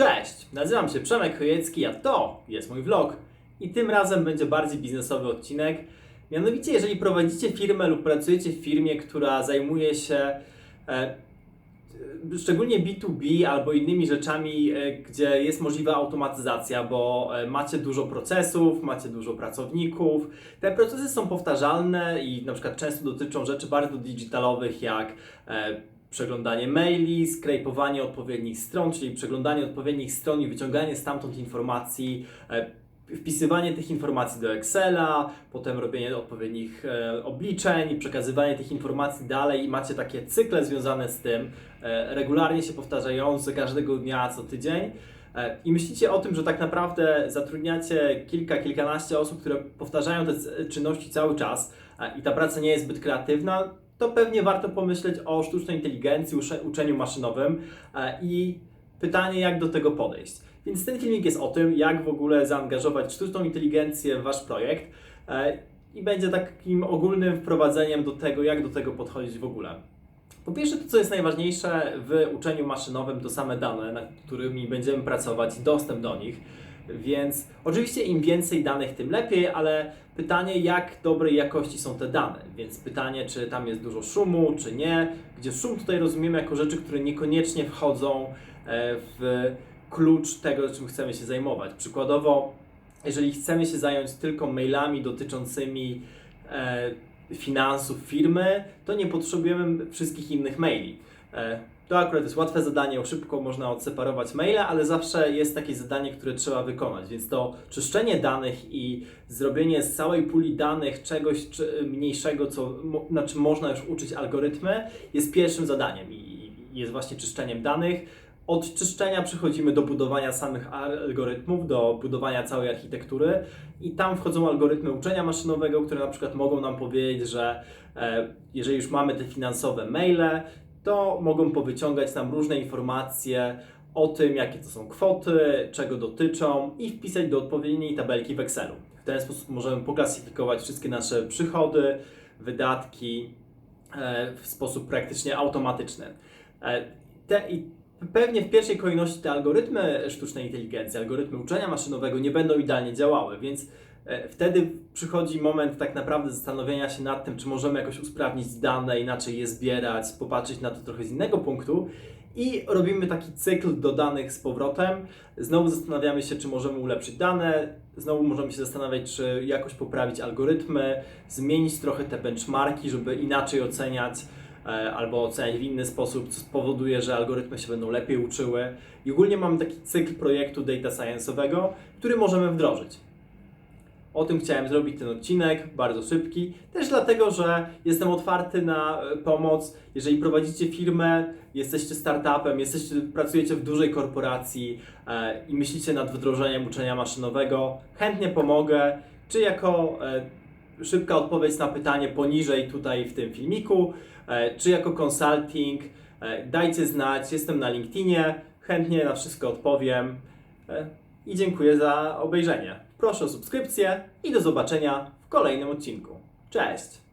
Cześć, nazywam się Przemek Chojecki, a to jest mój vlog. I tym razem będzie bardziej biznesowy odcinek. Mianowicie, jeżeli prowadzicie firmę lub pracujecie w firmie, która zajmuje się e, szczególnie B2B albo innymi rzeczami, e, gdzie jest możliwa automatyzacja, bo e, macie dużo procesów, macie dużo pracowników. Te procesy są powtarzalne i na przykład często dotyczą rzeczy bardzo digitalowych, jak e, przeglądanie maili, skrejpowanie odpowiednich stron, czyli przeglądanie odpowiednich stron i wyciąganie stamtąd informacji, e, wpisywanie tych informacji do Excela, potem robienie odpowiednich e, obliczeń, przekazywanie tych informacji dalej i macie takie cykle związane z tym, e, regularnie się powtarzające każdego dnia, co tydzień. I myślicie o tym, że tak naprawdę zatrudniacie kilka, kilkanaście osób, które powtarzają te czynności cały czas i ta praca nie jest zbyt kreatywna, to pewnie warto pomyśleć o sztucznej inteligencji, uczeniu maszynowym e, i pytanie, jak do tego podejść. Więc ten filmik jest o tym, jak w ogóle zaangażować sztuczną inteligencję w Wasz projekt e, i będzie takim ogólnym wprowadzeniem do tego, jak do tego podchodzić w ogóle. Po pierwsze, to co jest najważniejsze w uczeniu maszynowym, to same dane, nad którymi będziemy pracować dostęp do nich. Więc oczywiście im więcej danych, tym lepiej, ale pytanie, jak dobrej jakości są te dane. Więc pytanie, czy tam jest dużo szumu, czy nie. Gdzie szum tutaj rozumiemy jako rzeczy, które niekoniecznie wchodzą e, w klucz tego, czym chcemy się zajmować. Przykładowo, jeżeli chcemy się zająć tylko mailami dotyczącymi e, finansów firmy, to nie potrzebujemy wszystkich innych maili. To akurat jest łatwe zadanie, szybko można odseparować maile, ale zawsze jest takie zadanie, które trzeba wykonać. Więc to czyszczenie danych i zrobienie z całej puli danych czegoś mniejszego, co, na czym można już uczyć algorytmy, jest pierwszym zadaniem i i jest właśnie czyszczeniem danych. Od czyszczenia przechodzimy do budowania samych algorytmów, do budowania całej architektury i tam wchodzą algorytmy uczenia maszynowego, które na przykład mogą nam powiedzieć, że e, jeżeli już mamy te finansowe maile, to mogą powyciągać nam różne informacje o tym, jakie to są kwoty, czego dotyczą i wpisać do odpowiedniej tabelki w Excelu. W ten sposób możemy poklasyfikować wszystkie nasze przychody, wydatki e, w sposób praktycznie automatyczny. E, Te, pewnie w pierwszej kolejności te algorytmy sztucznej inteligencji, algorytmy uczenia maszynowego nie będą idealnie działały, więc wtedy przychodzi moment tak naprawdę zastanowienia się nad tym, czy możemy jakoś usprawnić dane, inaczej je zbierać, popatrzeć na to trochę z innego punktu. I robimy taki cykl do danych z powrotem. Znowu zastanawiamy się, czy możemy ulepszyć dane. Znowu możemy się zastanawiać, czy jakoś poprawić algorytmy, zmienić trochę te benchmarki, żeby inaczej oceniać e, albo oceniać w inny sposób, co spowoduje, że algorytmy się będą lepiej uczyły. I ogólnie mamy taki cykl projektu data science'owego, który możemy wdrożyć. O tym chciałem zrobić ten odcinek, bardzo szybki. Też dlatego, że jestem otwarty na e, pomoc. Jeżeli prowadzicie firmę, jesteście startupem, jesteście, pracujecie w dużej korporacji e, i myślicie nad wdrożeniem uczenia maszynowego, chętnie pomogę. Czy jako e, szybka odpowiedź na pytanie poniżej tutaj w tym filmiku, e, czy jako consulting, e, dajcie znać. Jestem na LinkedInie, chętnie na wszystko odpowiem. E, i dziękuję za obejrzenie. Proszę o subskrypcję i do zobaczenia w kolejnym odcinku. Cześć!